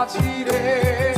মন মাঝি রে।